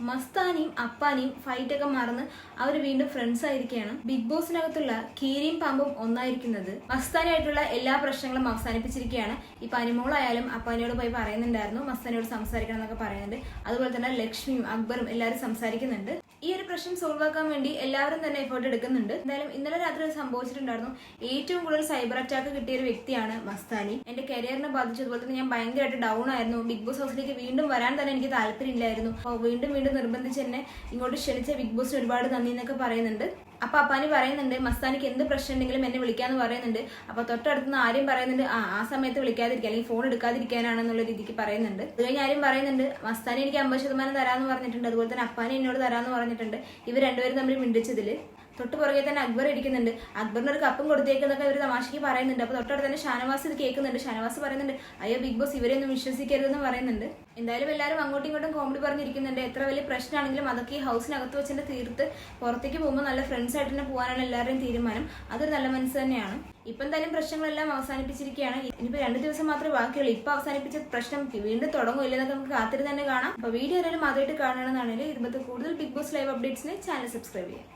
മസ്താനിയും അപ്പാനിയും fight ഒക്കെ മറന്ന് അവർ വീണ്ടും ഫ്രണ്ട്സ് ആയിരിക്കുകയാണ്. ബിഗ് ബോസിനകത്തുള്ള കീരിയും പാമ്പും ഒന്നായിരിക്കുന്നത്. മസ്താനിയായിട്ടുള്ള എല്ലാ പ്രശ്നങ്ങളും അവസാനിപ്പിച്ചിരിക്കുകയാണ്. ഇപ്പൊ അനുമോളായാലും അപ്പാനിയോട് പോയി പറയുന്നുണ്ടായിരുന്നു. മസ്താനിയോട് സംസാരിക്കണം എന്നൊക്കെ പറയുന്നുണ്ട്. അതുപോലെ തന്നെ ലക്ഷ്മിയും അക്ബറും എല്ലാവരും സംസാരിക്കുന്നുണ്ട്. ഈ ഒരു പ്രശ്നം സോൾവ് ആക്കാൻ വേണ്ടി എല്ലാവരും തന്നെ എഫേർട്ട് എടുക്കുന്നുണ്ട്. എന്തായാലും ഇന്നലെ രാത്രി സംഭവിച്ചിട്ടുണ്ടായിരുന്നു. ഏറ്റവും കൂടുതൽ സൈബർ അറ്റാക്ക് കിട്ടിയ ഒരു വ്യക്തിയാണ് മസ്താനി. എന്റെ കരിയറിനെ ബാധിച്ചതുപോലെ തന്നെ ഞാൻ ഭയങ്കരമായിട്ട് ഡൗൺ ആയിരുന്നു. ബിഗ് ബോസ് ഹൗസിലേക്ക് വീണ്ടും വരാൻ തന്നെ എനിക്ക് താല്പര്യമില്ലായിരുന്നു. അപ്പോൾ വീണ്ടും വീണ്ടും നിർബന്ധിച്ച് എന്നെ ഇങ്ങോട്ട് ക്ഷണിച്ച ബിഗ് ബോസിന് ഒരുപാട് നന്ദി എന്നൊക്കെ പറയുന്നുണ്ട്. അപ്പൊ അപ്പാനി പറയുന്നുണ്ട് മസ്താനിക്ക് എന്ത് പ്രശ്നം ഉണ്ടെങ്കിലും എന്നെ വിളിക്കാന്ന് പറയുന്നുണ്ട്. അപ്പൊ തൊട്ടടുത്തുനിന്ന് ആരും പറയുന്നുണ്ട് ആ ആ സമയത്ത് വിളിക്കാതിരിക്കുക അല്ലെങ്കിൽ ഫോൺ എടുക്കാതിരിക്കാനാണെന്നുള്ള രീതിക്ക് പറയുന്നുണ്ട്. അത് കഴിഞ്ഞ് ആരും പറയുന്നുണ്ട് മസ്താനി എനിക്ക് അമ്പത് ശതമാനം തരാന്ന് പറഞ്ഞിട്ടുണ്ട്. അതുപോലെ തന്നെ അപ്പാനി എന്നോട് തരാന്ന് പറഞ്ഞിട്ടുണ്ട്. ഇവർ രണ്ടുപേരും തമ്മിൽ മിണ്ടിച്ചതിൽ. തൊട്ട് പുറകെ തന്നെ അക്ബർ ഇരിക്കുന്നുണ്ട്. അക്ബറിന് ഒരു കപ്പും കൊടുത്തേക്കുന്നൊക്കെ ഒരു തമാശക്ക് പറയുന്നുണ്ട്. അപ്പൊ തൊട്ടടുത്ത് തന്നെ ഷാനവാസ് ഇത് കേൾക്കുന്നുണ്ട്. ഷാനവാസ് പറയുന്നുണ്ട് അയ്യോ ബിഗ് ബോസ് ഇവരെയൊന്നും വിശ്വസിക്കരുതെന്ന് പറയുന്നുണ്ട്. എന്തായാലും എല്ലാവരും അങ്ങോട്ടും ഇങ്ങോട്ടും കോമഡി പറഞ്ഞിരിക്കുന്നുണ്ട്. എത്ര വലിയ പ്രശ്നമാണെങ്കിലും അതൊക്കെ ഈ ഹൗസിനകത്ത് വെച്ചിട്ട് തീർത്ത് പുറത്തേക്ക് പോകുമ്പോൾ നല്ല ഫ്രണ്ട്സ് ആയിട്ട് തന്നെ പോകാനാണ് എല്ലാവരുടെയും തീരുമാനം. അതൊരു നല്ല മനസ്സ് തന്നെയാണ്. ഇപ്പൊ എന്തായാലും പ്രശ്നങ്ങളെല്ലാം അവസാനിപ്പിച്ചിരിക്കുകയാണ്. ഇനിയിപ്പോ രണ്ട് ദിവസം മാത്രമേ ബാക്കിയുള്ളൂ. ഇപ്പൊ അവസാനിപ്പിച്ച പ്രശ്നം വീണ്ടും തുടങ്ങില്ല എന്നൊക്കെ നമുക്ക് കാത്തിരി തന്നെ കാണാം. അപ്പോൾ വീഡിയോ ആയാലും ആദ്യമായിട്ട് കാണണമെന്നാണെങ്കിൽ ഇതുപോലത്തെ കൂടുതൽ ബിഗ് ബോസ് ലൈവ് അപ്ഡേറ്റ്സിന് ചാനൽ സബ്സ്ക്രൈബ് ചെയ്യാം